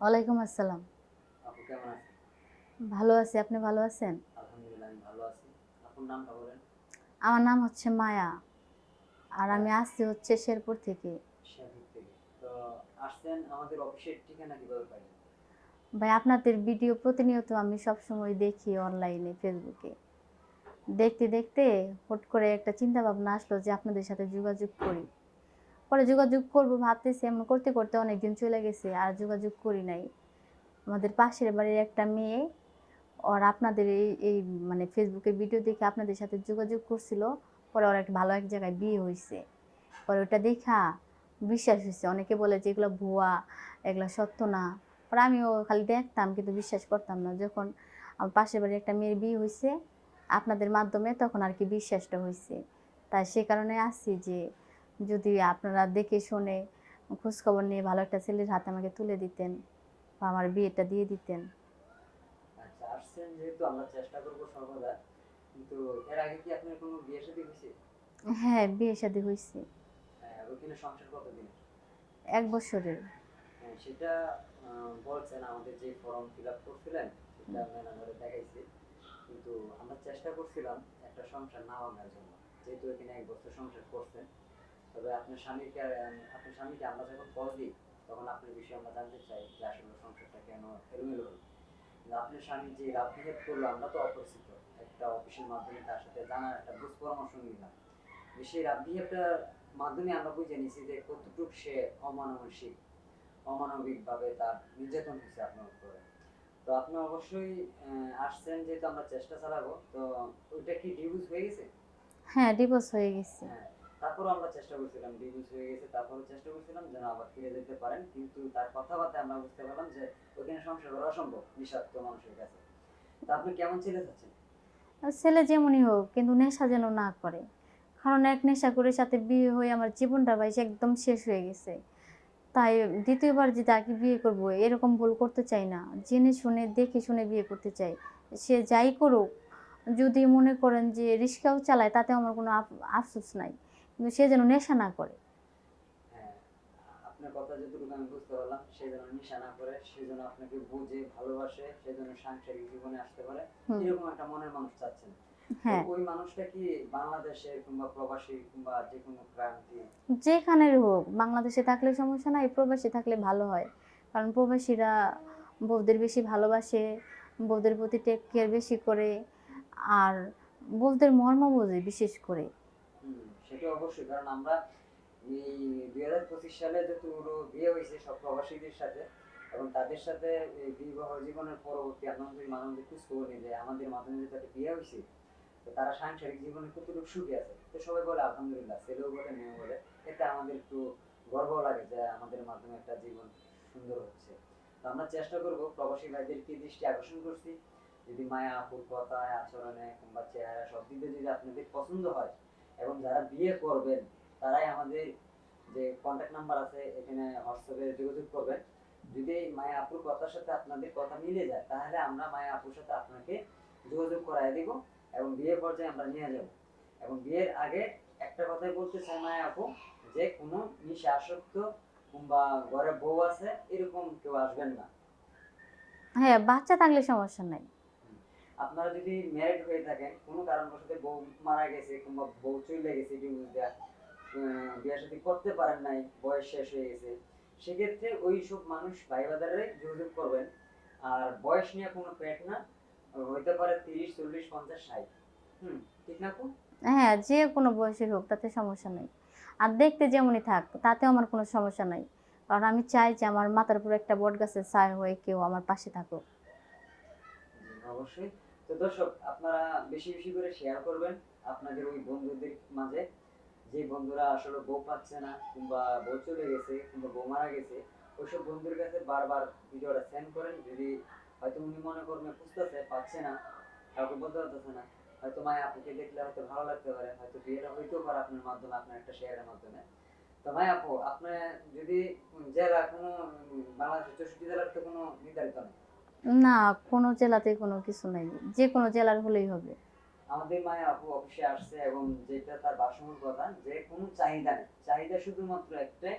ওয়ালাইকুম আসসালাম। আপু কেমন আছেন? ভালো আছি আপনি ভালো আছেন? আলহামদুলিল্লাহ আমি ভালো আছি। আপুর নামটা বলেন। আমার নাম হচ্ছে মায়া। আর আমি আসছি হচ্ছে শেরপুর থেকে। শেফিক থেকে। তো আসছেন আমাদের অফিসের ঠিকানা কীভাবে পাইলেন? ভাই আপনাদের ভিডিও প্রতিনিয়ত আমি সব সময় দেখি অনলাইনে ফেসবুকে। দেখতে দেখতে হুট করে একটা চিন্তা ভাবনা আসলো যে আপনাদের সাথে যোগাযোগ করি। পরে যোগাযোগ করব, ভাবতেছি এমন করতে করতে অনেক দিন চলে গেছে, আর যোগাযোগ করি নাই। আমাদের পাশের বাড়ির একটা মেয়ে, ওর আপনাদের এই এই মানে ফেসবুকে ভিডিও দেখে আপনাদের সাথে যোগাযোগ করছিল, পরে ওর একটা ভালো এক জায়গায় বিয়ে হয়েছে পরে ওটা দেখা বিশ্বাস হয়েছে অনেকে বলে যে এগুলো ভুয়া, এগুলো সত্য না। পরে আমিও খালি দেখতাম, কিন্তু বিশ্বাস করতাম না। যখন আমার পাশের বাড়ির একটা মেয়ের বিয়ে হয়েছে আপনাদের মাধ্যমে তখন আর কি বিশ্বাসটা হয়েছে তাই সে কারণে আসছি যে যদি আপনারা দেখে শুনে খোঁজখবর নিয়ে ভালো একটা ছেলের হাতে আমাকে তুলে দিতেন বা আমার বিয়েটা দিয়ে দিতেন। আচ্ছা আসছেন যেহেতু আমরা চেষ্টা করব সর্বদা কিন্তু এর আগে কি আপনার কোনো বিয়ে শাদী হয়েছে? হ্যাঁ বিয়ে শাদী হয়েছে। হ্যাঁ, সংসার কতদিন এক বছরের। হ্যাঁ, সেটা বলছেন আমাদের যে ফর্ম ফিল আপ করছিলেন সেটা ম্যানেজারে দেখাইছি। কিন্তু আমরা চেষ্টা করছিলাম একটা সংসার না ভাঙার জন্য যেহেতু এখানে এক বছর সংসার করছেন। তবে আপনার স্বামীকে আপনার স্বামীকে আমরা যখন কল দিই তখন আপনার বিষয়ে আমরা জানতে চাই যে আসলে সংসারটা কেন এলোমেলো হলো। কিন্তু আপনার স্বামী যে রাত বিহেভ করল আমরা তো অপরিচিত। একটা অফিসের মাধ্যমে তার সাথে জানার একটা বুঝ পরামর্শ নিলাম। যে সেই রাত বিহেভটার মাধ্যমে আমরা বুঝে নিছি যে কতটুকু সে অমানসিক অমানবিকভাবে তার নির্যাতন হয়েছে আপনার উপরে। তো আপনি অবশ্যই আসছেন যেহেতু আমরা চেষ্টা চালাবো তো ওইটা কি ডিভোর্স হয়ে গেছে? হ্যাঁ ডিভোর্স হয়ে গেছে। হ্যাঁ তারপরও আমরা চেষ্টা করছিলাম ডিভোর্স হয়ে গেছে, তারপরও চেষ্টা করছিলাম, যেন আবার ফিরে যেতে পারেন। কিন্তু তার কথাবার্তায় আমরা বুঝতে পারলাম যে ওখানে সংসার করা অসম্ভব বিষাক্ত মানুষের কাছে। তা আপনি কেমন ছেলে চাচ্ছেন? ছেলে যেমনই হোক, কিন্তু নেশা যেন না করে। কারণ এক নেশা করে সাথে বিয়ে হয়ে আমার জীবনটা ভাই একদম শেষ হয়ে গেছে। তাই দ্বিতীয়বার যে তাকে বিয়ে করব, এরকম ভুল করতে চাই না। জেনে শুনে, দেখে শুনে বিয়ে করতে চাই। সে যাই করুক, যদি মনে করেন যে রিক্সাও চালায় তাতে আমার কোনো আফসোস নাই। কিন্তু সে যেন নেশা না করে। হ্যাঁ আপনার কথা যতটুকু আমি বুঝতে পারলাম সে যেন নিশা না করে সে যেন আপনাকে বুঝে ভালোবাসে সে যেন সাংসারিক জীবনে আসতে পারে এরকম একটা মনের মানুষ চাচ্ছেন। হ্যাঁ। ওই মানুষটা কি বাংলাদেশে কিংবা প্রবাসী কিংবা যে কোনো ক্রান্তি? যেখানের হোক বাংলাদেশে থাকলে সমস্যা নাই প্রবাসী থাকলে ভালো হয়। কারণ প্রবাসীরা বউদের বেশি ভালোবাসে বউদের প্রতি টেক কেয়ার বেশি করে আর বউদের মর্ম বোঝে বিশেষ করে। সেটা অবশ্যই, কারণ আমরা এই দুই হাজার পঁচিশ সালে যতগুলো বিয়ে হয়েছে সব প্রবাসীদের সাথে এবং তাদের সাথে বিবাহ জীবনের পরবর্তী আমরা যদি মানুষদের খোঁজ খবর নিই যে আমাদের মাধ্যমে যে তাদের বিয়ে হয়েছে, তো তারা সাংসারিক জীবনে কতটুকু সুখী আছে, তো সবাই বলে আলহামদুলিল্লাহ, ছেলেও বলে, মেয়েও বলে, এতে আমাদের একটু গর্ব লাগে যে আমাদের মাধ্যমে একটা জীবন সুন্দর হচ্ছে। তো আমরা চেষ্টা করব প্রবাসী ভাইদের কি দৃষ্টি আকর্ষণ করছি, যদি মায়া আপুর কথায় আচরণে কিংবা চেহারা সব দিকে যদি আপনাদের পছন্দ হয় এবং যারা বিয়ে করবেন, তারাই আমাদের যে কন্ট্যাক্ট নাম্বার আছে, এখানে হোয়াটসঅ্যাপে যোগাযোগ করবেন। যদি মায়া আপুর কথার সাথে আপনাদের কথা মিলে যায়, তাহলে আমরা মায়া আপুর সাথে আপনাকে যোগাযোগ করাই দিব এবং বিয়ের পর্যায়ে আমরা নিয়ে যাব। এবং বিয়ের আগে একটা কথাই বলতে চাই মায়া আপু, যে কোনো নিশা আসক্ত কিংবা ঘরে বউ আছে, এরকম কেউ আসবেন না। হ্যাঁ বাচ্চা থাকলে সমস্যা নাই। আপনারা যদি ম্যারিড হয়ে থাকেন কোনো কারণবশত বউ মারা গেছে কিংবা বউ চলে গেছে ডিভোর্স দেওয়া বিয়ে সাথে করতে পারেন নাই বয়স শেষ হয়ে গেছে সেক্ষেত্রে ওই সব মানুষ ভাই বাজারে যোগাযোগ করবেন। আর বয়স নিয়ে কোনো পেট না হইতে পারে তিরিশ চল্লিশ পঞ্চাশ ষাট। হুম ঠিক না? হ্যাঁ যে কোনো বয়সের হোক তাতে সমস্যা নেই। আর দেখতে যেমনই থাক তাতেও আমার কোনো সমস্যা নাই। কারণ আমি চাই যে আমার মাথার উপর একটা বট গাছের ছায়া হয়ে কেউ আমার পাশে থাকুক। অবশ্যই। তো দর্শক, আপনারা বেশি বেশি করে শেয়ার করবেন আপনাদের ওই বন্ধুদের মাঝে। যে বন্ধুরা আসলে বউ পাচ্ছে না কিংবা বউ চলে গেছে কিংবা বউ মারা গেছে, ওইসব বন্ধুর কাছে বারবার ভিডিওটা সেন্ড করেন। যদি হয়তো উনি মনে করবে বুঝতেছে পাচ্ছে না, কাউকে বলতে পারতেছে না, হয়তো মায় আপুকে দেখলে হয়তো ভালো লাগতে পারে, হয়তো বিয়েটা হইতেও পারে আপনার মাধ্যমে, আপনার একটা শেয়ারের মাধ্যমে। তো মায় আপু আপনার যদি জেলা, কোনো বাংলাদেশের চৌষট্টি জেলার তো কোনো নির্ধারিত নেই। না, কোনো জেলাতে কোনো কিছু নাই। যে কোনো জেলার হলেই হবে। আমাদের মায়া আপু অফিসে আসছে এবং যেটা তার বাসমূল কথা যে কোনো চাহিদা নেই। চাহিদা শুধুমাত্র একটাই,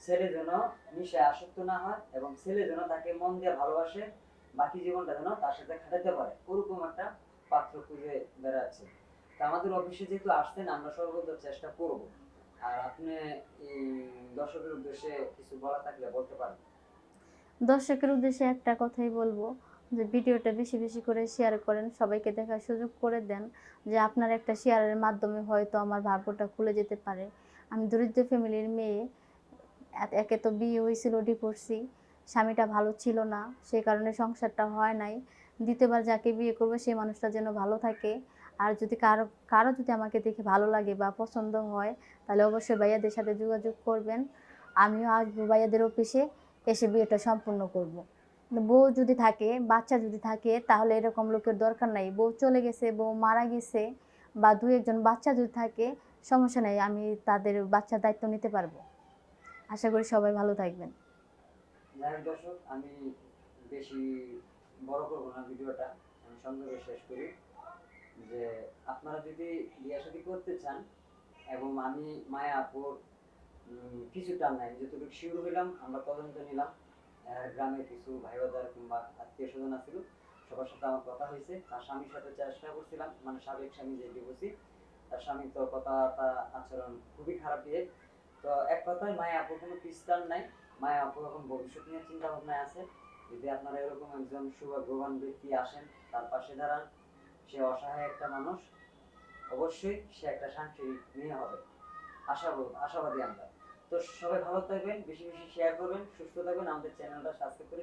ছেলে যেন নিশায় আসক্ত না হয় এবং ছেলে যেন তাকে মন দিয়ে ভালোবাসে, বাকি জীবনটা যেন তার সাথে খাটাতে পারে। ওরকম একটা পাত্র খুঁজে বেড়াচ্ছে। তা আমাদের অফিসে যেহেতু আসছেন, আমরা সর্বদা চেষ্টা করব। আর আপনি দর্শকের উদ্দেশ্যে কিছু বলা থাকলে বলতে পারেন। দর্শকের উদ্দেশ্যে একটা কথাই বলব, যে ভিডিওটা বেশি বেশি করে শেয়ার করেন, সবাইকে দেখার সুযোগ করে দেন, যে আপনার একটা শেয়ারের মাধ্যমে হয়তো আমার ভাগ্যটা খুলে যেতে পারে। আমি দরিদ্র ফ্যামিলির মেয়ে একে তো বিয়ে হয়েছিল ডিভোর্সি স্বামীটা ভালো ছিল না সেই কারণে সংসারটা হয় নাই, দ্বিতীয়বার যাকে বিয়ে করব, সেই মানুষটা যেন ভালো থাকে। আর যদি কারও কারও যদি আমাকে দেখে ভালো লাগে বা পছন্দ হয়, তাহলে অবশ্যই ভাইয়াদের সাথে যোগাযোগ করবেন। আমিও আসব ভাইয়াদের অফিসে এসে বিয়েটা সম্পূর্ণ করব। বউ যদি থাকে, বাচ্চা যদি থাকে, তাহলে এরকম লোকের দরকার নাই। বউ চলে গেছে, বউ মারা গেছে, বা দু একজন বাচ্চা যদি থাকে, সমস্যা নেই, আমি তাদের বাচ্চার দায়িত্ব নিতে পারব। আশা করি সবাই ভালো থাকবেন। আমি বেশি বড় করব না ভিডিওটা, আমি সংক্ষেপে শেষ করি। যে আপনারা যদি বিয়ে করতে চান, এবং আমি, মায়া আপুর কিছু টান নাই। যতটুকু শিওর হইলাম আমরা তদন্ত নিলাম। আহ, গ্রামের কিছু ভাই বাজার কিংবা আত্মীয় স্বজন আছিল। সবার সাথে আমার কথা হয়েছে। তার স্বামীর সাথে চেষ্টা করছিলাম। মানে সাবেক স্বামী যে ডিভোর্সি তার স্বামী তো কথা আচরণ খুবই খারাপ দিয়ে। তো এক কথায় মায়া আপুর কোনো পিস্তান নাই। মায়া আপু এখন ভবিষ্যৎ নিয়ে চিন্তা ভাবনায় আছে। যদি আপনারা এরকম একজন সৌভাগ্যবান ব্যক্তি আসেন তার পাশে দাঁড়ান। সে অসহায় একটা মানুষ। অবশ্যই সে একটা সাংসারিক মেয়ে হবে। আশাবাদী আমরা। তো সবাই ভালো থাকবেন বেশি বেশি শেয়ার করবেন সুস্থ থাকবেন আমাদের চ্যানেলটা সাবস্ক্রাইব করে